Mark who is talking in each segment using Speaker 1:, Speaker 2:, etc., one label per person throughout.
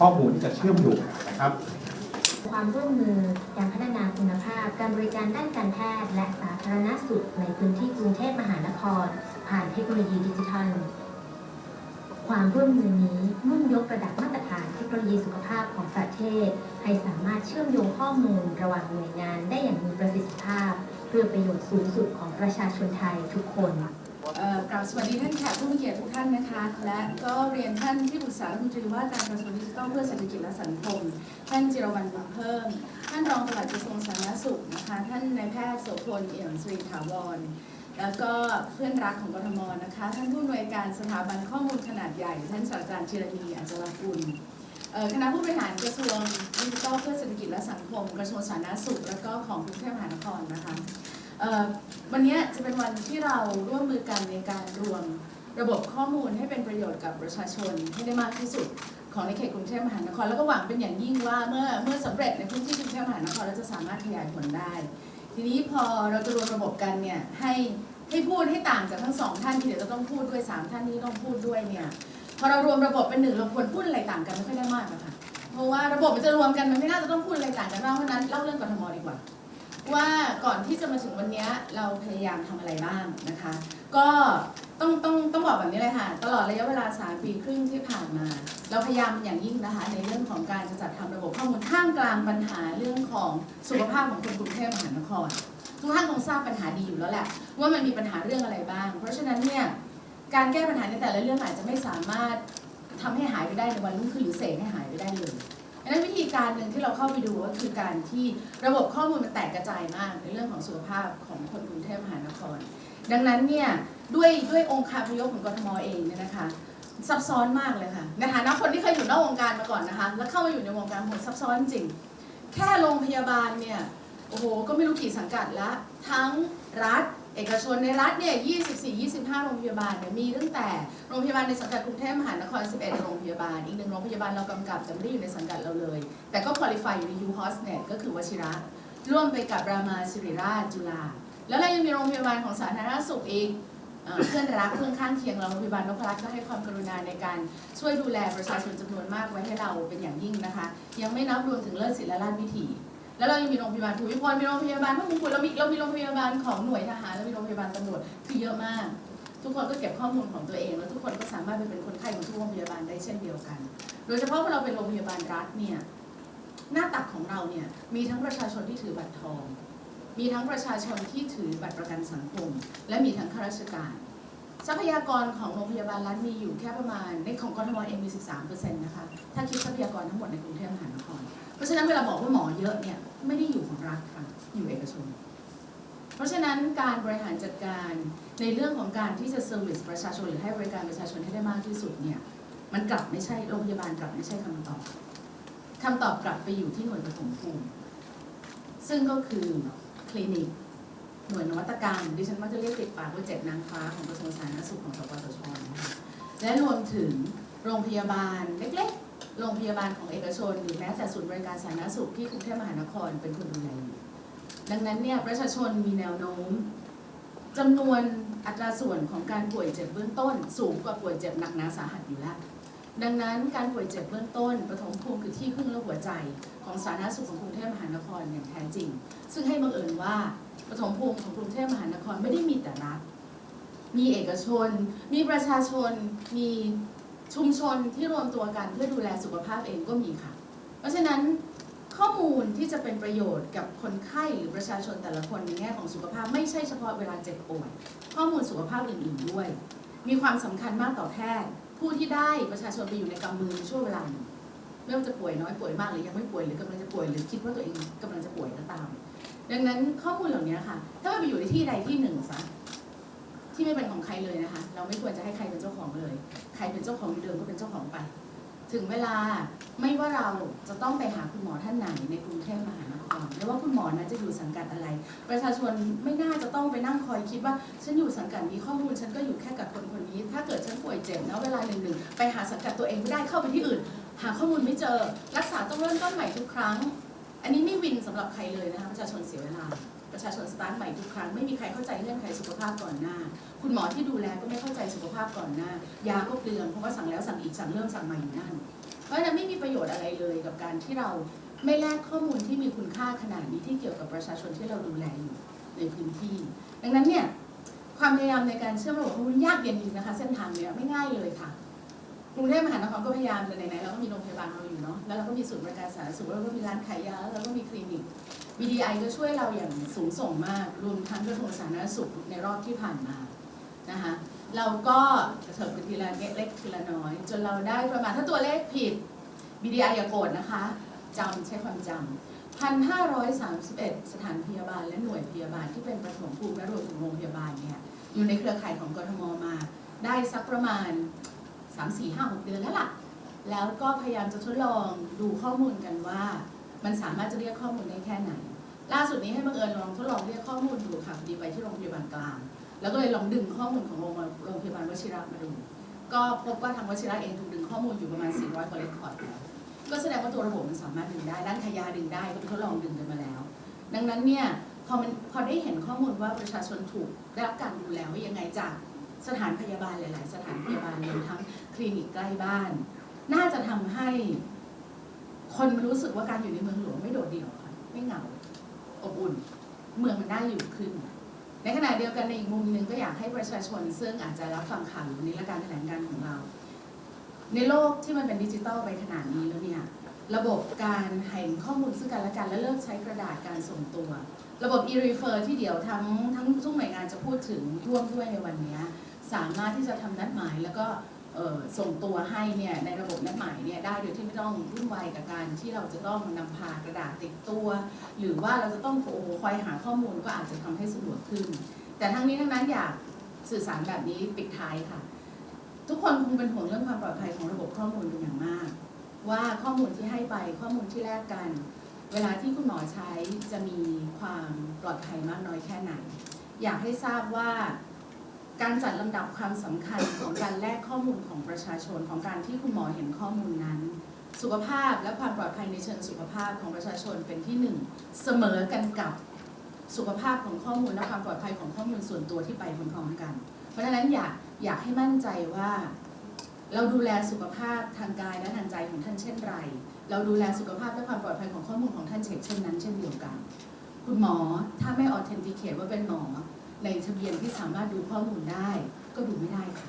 Speaker 1: ข้อมูลที่จะเชื่อมโยงนะครับ
Speaker 2: ความร่วมมือการพัฒนาคุณภาพ การบริการด้านการแพทย์และสาธารณสุขในพื้นที่กรุงเทพมหานคร ผ่านเทคโนโลยีดิจิทัล ความร่วมมือนี้มุ่งยกระดับมาตรฐานเทคโนโลยีสุขภาพของประเทศ ให้สามารถเชื่อมโยงข้อมูลระหว่างหน่วยงานได้อย่างมีประสิทธิภาพ เพื่อประโยชน์สูงสุดของประชาชนไทยทุกคน
Speaker 3: กราบสวัสดีท่านแขกผู้มีเกียรติทุกท่านนะคะ และก็เรียนท่านที่ปรึกษารัฐมนตรีว่าการกระทรวงดิจิทัลเพื่อเศรษฐกิจและสังคม ท่านจิรวรรณบุญเพิ่ม ท่านรองปลัดกระทรวงสาธารณสุขนะคะ ท่านนายแพทย์โสพลเอี่ยมสิริถาวร แล้วก็เพื่อนรักของกทมนะคะ ท่านผู้อำนวยการสถาบันข้อมูลขนาดใหญ่ ท่านศาสตราจารย์จิรณีอัจฉรกุลคณะผู้บริหารกระทรวงดิจิทัลเพื่อเศรษฐกิจและสังคม กระทรวงสาธารณสุข แล้วก็ของกรุงเทพมหานครนะคะ วันนี้จะเป็นวันที่เราร่วมมือกันในการรวมระบบข้อมูลให้เป็นประโยชน์กับประชาชนให้ได้มากที่สุดของในเขตกรุงเทพมหานคร แล้วก็หวังเป็นอย่างยิ่งว่าเมื่อเมื่อสำเร็จในพื้นที่กรุงเทพมหานครเราจะสามารถขยายผลได้ ทีนี้พอเราจะรวมระบบกันเนี่ยให้ให้พูดให้ต่างจากทั้งสองท่านที่เดี๋ยวจะต้องพูดด้วยสามท่านนี้ต้องพูดด้วยเนี่ยพอเรารวมระบบเป็นหนึ่งเราควรพูดอะไรต่างกันไม่ค่อยได้มากอะค่ะเพราะว่าระบบมันจะรวมกันมันไม่น่าจะต้องพูดอะไรต่างกันมากเพราะฉะนั้นเล่าเรื่องกทมดีกว่า ว่าก่อนที่จะมาถึงวันนี้เราพยายามทำอะไรบ้างนะคะ ก็ต้องต้องต้องบอกแบบนี้เลยค่ะ ตลอดระยะเวลา 3 ปีครึ่งที่ผ่านมา เราพยายามอย่างยิ่งนะคะ ในเรื่องของการจะจัดทำระบบข้อมูลท่ามกลางปัญหาเรื่องของสุขภาพของคนกรุงเทพมหานครทุกท่านคงทราบปัญหาดีอยู่แล้วแหละว่ามันมีปัญหาเรื่องอะไรบ้าง เพราะฉะนั้นเนี่ยการแก้ปัญหาในแต่ละเรื่องอาจจะไม่สามารถทำให้หายไปได้ในวันรุ่งขึ้นหรือเสกให้หายไปได้เลย นั้นวิธีการหนึ่งที่เราเข้าไปดูก็คือการที่ระบบข้อมูลมันแตกกระจายมากในเรื่องของสุขภาพของคนกรุงเทพมหานคร ดังนั้นเนี่ยด้วยด้วยองค์คาพยพของกทมเองเนี่ยนะคะซับซ้อนมากเลยค่ะในฐานะคนที่เคยอยู่นอกวงการมาก่อนนะคะ แล้วเข้ามาอยู่ในวงการโหดซับซ้อนจริง แค่โรงพยาบาลเนี่ยโอ้โหก็ไม่รู้กี่สังกัดละทั้งรัฐ เอกชนในรัฐเนี่ย 24 25 โรงพยาบาลเนี่ยมีตั้งแต่โรงพยาบาลในสังกัดกรุงเทพมหานคร 11 โรงพยาบาล อีกหนึ่งโรงพยาบาลเรากำกับแต่ไม่ได้อยู่ในสังกัดเราเลย แต่ก็คุริฟายอยู่ในยูฮอสเน็ตก็คือวชิระ ร่วมไปกับรามาสิริราชจุฬา แล้วเรายังมีโรงพยาบาลของสาธารณสุขอีกเอ่อเพื่อนรักเพื่อนข้างเคียงเราโรงพยาบาลนพรัตน์ก็ให้ความกรุณาในการช่วยดูแลประชาชนจำนวนมากไว้ให้เราเป็นอย่างยิ่งนะคะ ยังไม่นับรวมถึงเลิศศิลราชวิถี แล้วเรายังมีโรงพยาบาลภูมิพลมีโรงพยาบาลพระมงกุฎเรามีเรามีโรงพยาบาลของหน่วยทหารเรามีโรงพยาบาลตำรวจคือเยอะมาก ทุกคนก็เก็บข้อมูลของตัวเอง แล้วทุกคนก็สามารถไปเป็นคนไข้ของทุกโรงพยาบาลได้เช่นเดียวกัน โดยเฉพาะเมื่อเราเป็นโรงพยาบาลรัฐเนี่ยหน้าตักของเราเนี่ยมีทั้งประชาชนที่ถือบัตรทอง มีทั้งประชาชนที่ถือบัตรประกันสังคม และมีทั้งข้าราชการ ทรัพยากรของโรงพยาบาลรัฐมีอยู่แค่ประมาณในของกทมเองมี 13%นะคะถ้าคิดทรัพยากรทั้งหมดในกรุงเทพมหานคร เพราะฉะนั้นเวลาบอกว่าหมอเยอะเนี่ย ไม่ได้อยู่ของรัฐค่ะ อยู่เอกชน เพราะฉะนั้นการบริหารจัดการในเรื่องของการที่จะเซอร์วิสประชาชนหรือให้บริการประชาชนให้ได้มากที่สุดเนี่ยมันกลับไม่ใช่โรงพยาบาลกลับไม่ใช่คำตอบคำตอบกลับไปอยู่ที่หน่วยปฐมภูมิ ซึ่งก็คือคลินิกหน่วยนวัตกรรมดิฉันมักจะเรียกติดปากว่าเจ็ดนางฟ้าของกระทรวงสาธารณสุขของสปสชและรวมถึงโรงพยาบาลเล็กๆ โรงพยาบาลของเอกชน หรือแม้แต่ศูนย์บริการสาธารณสุขที่กรุงเทพมหานครเป็นคนดูแลอยู่ดังนั้นเนี่ยประชาชนมีแนวโน้มจำนวนอัตราส่วนของการป่วยเจ็บเบื้องต้น สูงกว่าป่วยเจ็บหนักหนาสาหัสอยู่แล้ว ดังนั้นการป่วยเจ็บเบื้องต้นปฐมภูมิคือที่พึ่งและหัวใจ ของสาธารณสุขของกรุงเทพมหานครอย่างแท้จริง ซึ่งให้บังเอิญว่าปฐมภูมิของกรุงเทพมหานครไม่ได้มีแต่รัฐมีเอกชน มีประชาชน มี ชุมชนที่รวมตัวกันเพื่อดูแลสุขภาพเองก็มีค่ะ เพราะฉะนั้นข้อมูลที่จะเป็นประโยชน์กับคนไข้หรือประชาชนแต่ละคนในแง่ของสุขภาพไม่ใช่เฉพาะเวลาเจ็บป่วยข้อมูลสุขภาพอื่นๆด้วย มีความสำคัญมากต่อแพทย์ผู้ที่ได้ประชาชนไปอยู่ในกำมือช่วงเวลาหนึ่งไม่ว่าจะป่วยน้อยป่วยมากหรือยังไม่ป่วยหรือกำลังจะป่วยหรือคิดว่าตัวเองกำลังจะป่วยก็ตาม ดังนั้นข้อมูลเหล่านี้ค่ะ ถ้ามันไปอยู่ในที่ใดที่หนึ่งซะ ที่ไม่เป็นของใครเลยนะคะ เราไม่ควรจะให้ใครเป็นเจ้าของเลย ใครเป็นเจ้าของเดิมก็เป็นเจ้าของไป ถึงเวลาไม่ว่าเราจะต้องไปหาคุณหมอท่านไหนในกรุงเทพมหานครไม่ว่าคุณหมอนั้นจะอยู่สังกัดอะไร ประชาชนไม่น่าจะต้องไปนั่งคอยคิดว่า ฉันอยู่สังกัดนี้ข้อมูลฉันก็อยู่แค่กับคนคนนี้ ถ้าเกิดฉันป่วยเจ็บนะเวลาหนึ่งหนึ่งไปหาสังกัดตัวเองไม่ได้เข้าไปที่อื่น หาข้อมูลไม่เจอ รักษาต้องเริ่มต้นใหม่ทุกครั้ง อันนี้ไม่วินสำหรับใครเลยนะคะประชาชนเสียเวลา ประชาชนสตาร์ทใหม่ทุกครั้งไม่มีใครเข้าใจเรื่องใครสุขภาพก่อนหน้า คุณหมอที่ดูแลก็ไม่เข้าใจสุขภาพก่อนหน้า ยาก็เปลืองเพราะว่าสั่งแล้วสั่งอีกสั่งเริ่มสั่งใหม่อยู่นั่น เพราะฉะนั้นไม่มีประโยชน์อะไรเลยกับการที่เราไม่แลกข้อมูลที่มีคุณค่าขนาดนี้ที่เกี่ยวกับประชาชนที่เราดูแลอยู่ในพื้นที่ ดังนั้นเนี่ยความพยายามในการเชื่อมระบบข้อมูลยากเย็นจริงนะคะ เส้นทางเนี้ยไม่ง่ายเลยค่ะกรุงเทพมหานครก็พยายามเลยไหนๆเราก็มีโรงพยาบาลเราอยู่เนาะแล้วเราก็มีศูนย์บริการสาธารณสุขแล้วเราก็มีร้านขายยาแล้วเราก็มีคลินิก BDI ก็ช่วยเราอย่างสูงส่งมาก รวมทั้งกระทรวงสาธารณสุขในรอบที่ผ่านมานะคะเราก็เถิบไปทีละเล็กทีละน้อย จนเราได้ประมาณถ้าตัวเลขผิด BDI อย่าโกรธนะคะจำใช้ความจำ1,531 สถานพยาบาลและหน่วยพยาบาลที่เป็นประถมภูมิและรวมถึงโรงพยาบาลเนี่ยอยู่ในเครือข่ายของกทมมา ได้สักประมาณ 3 4 5 6 เดือนแล้วล่ะ แล้วก็พยายามจะทดลองดูข้อมูลกันว่า มันสามารถจะเรียกข้อมูลได้แค่ไหน ล่าสุดนี้ให้บังเอิญลองทดลองเรียกข้อมูลดูค่ะดีไปที่โรงพยาบาลกลาง แล้วก็เลยลองดึงข้อมูลของโรงโรงพยาบาลวชิระมาดู ก็พบว่าทางวชิระเองถูกดึงข้อมูลอยู่ประมาณ 400กว่าเรคคอร์ดแล้วก็แสดงว่าตัวระบบมันสามารถดึงได้ด้านขยาดึงได้ก็ไปทดลองดึงกันมาแล้ว ดังนั้นเนี่ยพอมันพอได้เห็นข้อมูลว่าประชาชนถูกได้รับการดูแลว่ายังไงจากสถานพยาบาลหลาย ๆ สถานพยาบาลรวมทั้งคลินิกใกล้บ้าน น่าจะทำให้ คนมันรู้สึกว่าการอยู่ในเมืองหลวงไม่โดดเดี่ยวค่ะไม่เหงาอบอุ่น เมืองมันน่าอยู่ขึ้น ในขณะเดียวกันในอีกมุมหนึ่งก็อยากให้ประชาชนซึ่งอาจจะรับฟังข่าวอยู่วันนี้และการแถลงการของเรา ในโลกที่มันเป็นดิจิตอลไปขนาดนี้แล้วเนี่ยระบบการให้ข้อมูลซึ่งกันและกันและเลิกใช้กระดาษการส่งตัว ระบบ e-refer ที่เดี๋ยวทั้งทั้งทุกหน่วยงานจะพูดถึงร่วมด้วยในวันนี้ สามารถที่จะทำนัดหมายแล้วก็ ส่งตัวให้เนี่ยในระบบนัดหมายเนี่ยได้โดยที่ไม่ต้องวุ่นวายกับการที่เราจะต้องนำพากระดาษติดตัว หรือว่าเราจะต้องโอ้คอยหาข้อมูลก็อาจจะทำให้สะดวกขึ้น แต่ทั้งนี้ทั้งนั้นอยากสื่อสารแบบนี้ปิดท้ายค่ะ ทุกคนคงเป็นห่วงเรื่องความปลอดภัยของระบบข้อมูลเป็นอย่างมาก ว่าข้อมูลที่ให้ไปข้อมูลที่แลกกัน เวลาที่คุณหมอใช้จะมีความปลอดภัยมากน้อยแค่ไหน อยากให้ทราบว่า การจัดลำดับความสำคัญของการแลกข้อมูลของประชาชนของการที่คุณหมอเห็นข้อมูลนั้น สุขภาพและความปลอดภัยในเชิงสุขภาพของประชาชนเป็นที่หนึ่งเสมอกันกับสุขภาพของข้อมูลและความปลอดภัยของข้อมูลส่วนตัวที่ไปพร้อมๆกัน เพราะฉะนั้นอยากอยากให้มั่นใจว่า เราดูแลสุขภาพทางกายและทางใจของท่านเช่นไร เราดูแลสุขภาพและความปลอดภัยของข้อมูลของท่านเช่นนั้น เช่นเดียวกัน คุณหมอถ้าไม่ออเทนติเคตว่าเป็นหมอ ในทะเบียนที่สามารถดูข้อมูลได้ ก็ดูไม่ได้ค่ะ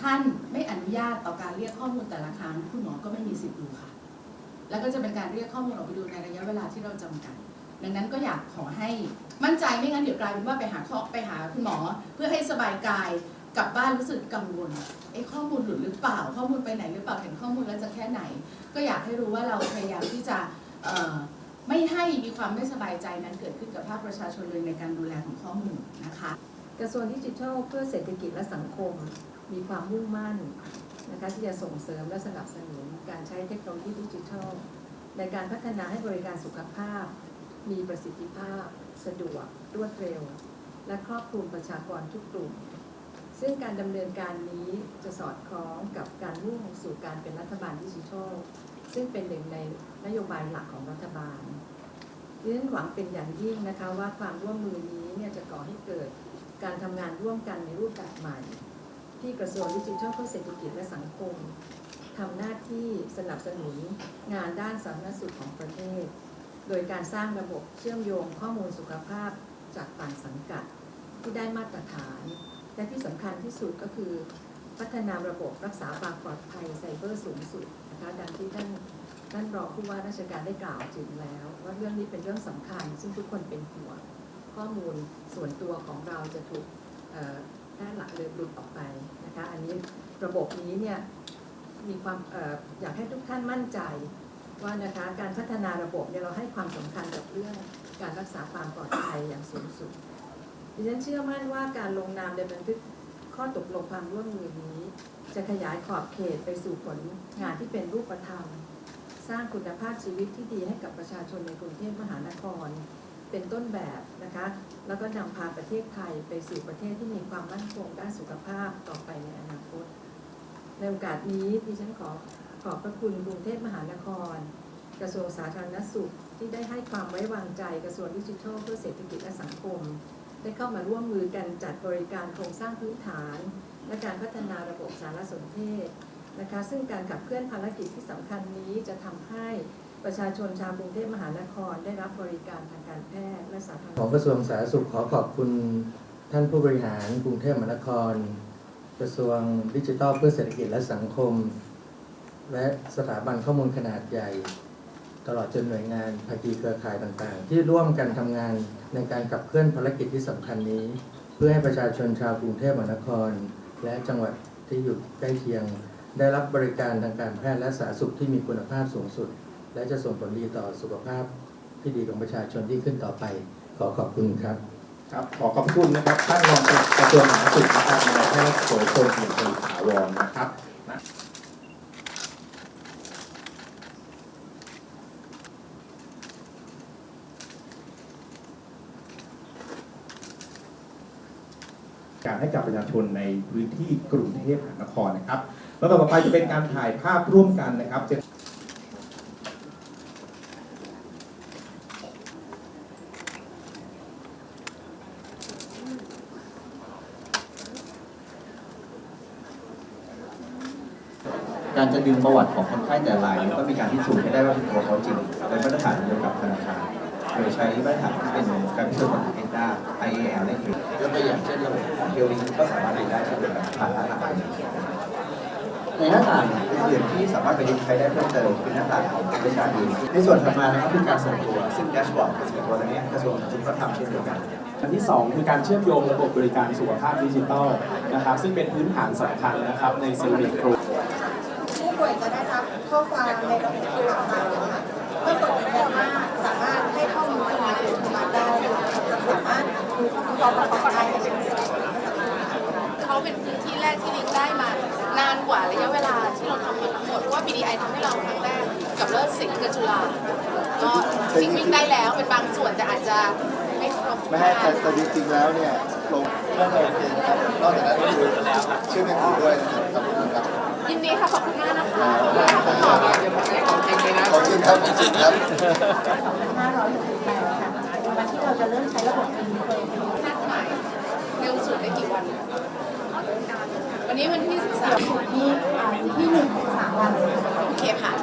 Speaker 3: ท่านไม่อนุญาตต่อการเรียกข้อมูลแต่ละครั้งคุณหมอก็ไม่มีสิทธิ์ดูค่ะ แล้วก็จะเป็นการเรียกข้อมูลออกไปดูในระยะเวลาที่เราจำกัด ดังนั้นก็อยากขอให้มั่นใจไม่งั้นเดี๋ยวกลายเป็นว่าไปหาข้อไปหาคุณหมอ เพื่อให้สบายกายกลับบ้านรู้สึกกังวลไอ้ข้อมูลหลุดหรือเปล่า ข้อมูลไปไหนหรือเปล่าเห็นข้อมูลแล้วจะแค่ไหน ก็อยากให้รู้ว่าเราพยายามที่จะ ไม่ให้มีความไม่สบายใจนั้นเกิดขึ้นกับภาคประชาชนเลยในการดูแลของข้อมูลนะคะ
Speaker 4: กระทรวงดิจิทัลเพื่อเศรษฐกิจและสังคมมีความมุ่งมั่นนะคะที่จะส่งเสริมและสนับสนุนการใช้เทคโนโลยีดิจิทัล ในการพัฒนาให้บริการสุขภาพ มีประสิทธิภาพ สะดวก รวดเร็ว และครอบคลุมประชากรทุกกลุ่ม ซึ่งการดำเนินการนี้จะสอดคล้องกับการมุ่งสู่การเป็นรัฐบาลดิจิทัล ซึ่งเป็นหนึ่งในนโยบายหลักของรัฐบาลดิฉันหวังเป็นอย่างยิ่งนะคะว่าความร่วมมือนี้เนี่ยจะก่อให้เกิดการทำงานร่วมกันในรูปแบบใหม่ ที่กระทรวงดิจิทัลเพื่อเศรษฐกิจและสังคมทำหน้าที่สนับสนุนงานด้านสาธารณสุขของประเทศ โดยการสร้างระบบเชื่อมโยงข้อมูลสุขภาพจากต่างสังกัด ที่ได้มาตรฐาน และที่สำคัญที่สุดก็คือ พัฒนาระบบรักษาความปลอดภัยไซเบอร์สูงสุด นะคะดังที่ท่านท่านรองผู้ว่าราชการได้กล่าวถึงแล้ว ว่าเรื่องนี้เป็นเรื่องสำคัญ ซึ่งทุกคนเป็นห่วงข้อมูลส่วนตัวของเราจะถูกเอ่อแพร่หลักเลยหลุดออกไปนะคะอันนี้ระบบนี้เนี่ยมีความออยากให้ทุกท่านมั่นใจว่านะคะการพัฒนาระบบเนี่ยเราให้ความสำคัญกับเรื่องการรักษาความปลอดภัยอย่างสูงสุดดิฉันเชื่อมั่นว่าการลงนามในบันทึก ข้อตกลงความร่วมมือนี้ จะขยายขอบเขตไปสู่ผลงานที่เป็นรูปธรรม สร้างคุณภาพชีวิตที่ดีให้กับประชาชนในกรุงเทพมหานคร เป็นต้นแบบนะคะ แล้วก็นำพาประเทศไทยไปสู่ประเทศที่มีความมั่นคงด้านสุขภาพต่อไปในอนาคต ในโอกาสนี้ดิฉันขอขอบพระคุณกรุงเทพมหานคร กระทรวงสาธารณสุขที่ได้ให้ความไว้วางใจกระทรวงดิจิทัลเพื่อเศรษฐกิจและสังคม ได้เข้ามาร่วมมือกันจัดบริการโครงสร้างพื้นฐาน และการพัฒนาระบบสารสนเทศนะคะซึ่งการขับเคลื่อนภารกิจที่สำคัญนี้จะทำให้ประชาชนชาวกรุงเทพมหานครได้รับบริการทางการแพทย์และสาธารณสุ
Speaker 5: ของกระทรวงสาธารณสุขขอขอบคุณท่านผู้บริหารกรุงเทพมหานคร กระทรวงดิจิทัลเพื่อเศรษฐกิจและสังคม และสถาบันข้อมูลขนาดใหญ่ ตลอดจนหน่วยงานภาคีเครือข่ายต่างๆ ที่ร่วมกันทำงานในการขับเคลื่อนภารกิจที่สำคัญนี้ เพื่อให้ประชาชนชาวกรุงเทพมหานคร และจังหวัดที่อยู่ใกล้เคียง ได้รับบริการทางการแพทย์และสาธารณสุขที่มีคุณภาพสูงสุด และจะส่งผลดีต่อสุขภาพที่ดีของประชาชนที่ขึ้นต่อไป ขอขอบคุณครับ
Speaker 1: ครับขอขอบคุณนะครับท่านรองกระทรวงสาธารณสุขนะครับนายแพทย์โสพลเอี่ยมสุถาวรนะครับ การให้กับประชาชนในพื้นที่กรุงเทพมหานครนะครับแล้วต่อไปจะเป็นการถ่ายภาพร่วมกันนะครับ
Speaker 6: การจะดึงประวัติของคนไข้แต่ละรายเนี่ยต้องมีการพิสูจน์ให้ได้ว่าเป็นตัวเขาจริงเป็นมาตรฐานเดียวกับธนาคารโดยใช้มาตรฐานที่เป็นการพิสูจน์ของ ENDA IAL นั่นเองยกตัวอย่าง เช่นระบบของเทลลิงก็สามารถเรียนได้เช่นเดียวกันผ่านหน้าต่างในหน้าต่างอื่นที่สามารถประยุกต์ใช้ได้เพิ่มเติมคือหน้าต่างของประชาชนในส่วนถัดมานะครับคือการส่งตัว ซึ่งแดชบอร์ดการส่งตัวตรงนี้กระทรวงจุก็ทำเช่นเดียวกัน
Speaker 7: อันที่ 2 คือการเชื่อมโยงระบบบริการสุขภาพดิจิทัลนะครับ ซึ่งเป็นพื้นฐานสำคัญนะครับในเซอร์วิสโปร
Speaker 8: ผู้ป่วยจะได้รับข้อความในระบบที่หลักมาเมื่อกดยืนยันว่าสามารถให้ข้อมูลทางการโรงพยาบาลได้จะสามารถดูข้อมูลความประกอบได้ในเป็นเสร็จ
Speaker 3: เขาเป็นพื้นที่แรกที่ลิงได้มานานกว่าระยะเวลาที่เราทำมาทั้งหมดเพราะว่า BDI ทำให้เราครั้งแรกกับเลิศสิงห์กับจุฬาก็จริงวิ่งได้แล้วเป็นบางส่วนแต่อาจจะไม่ครบ
Speaker 9: ไม่ให้แต่แต่จริงๆแล้วเนี่ยลงเรื่องอะไรเป็นครับนอกจากนั้นก็คือชื่อแม่ครูด้วยนะครับขอบคุณครับ
Speaker 3: ยินดีค่ะขอบคุณมากนะคะขอบคุณค่ะคุณหมอ
Speaker 9: ขอบคุณครับจริงๆครับ
Speaker 8: 2568ค่ะวันที่เราจะเริ่มใช้ระบบอินเทอร์เน็ต
Speaker 3: นัดหมายเร็วสุดได้กี่วัน วันนี้วันที่13
Speaker 8: ที่อ่าที่หนึ่งของสามวันเลยค่ะ
Speaker 3: โอเคผ่าน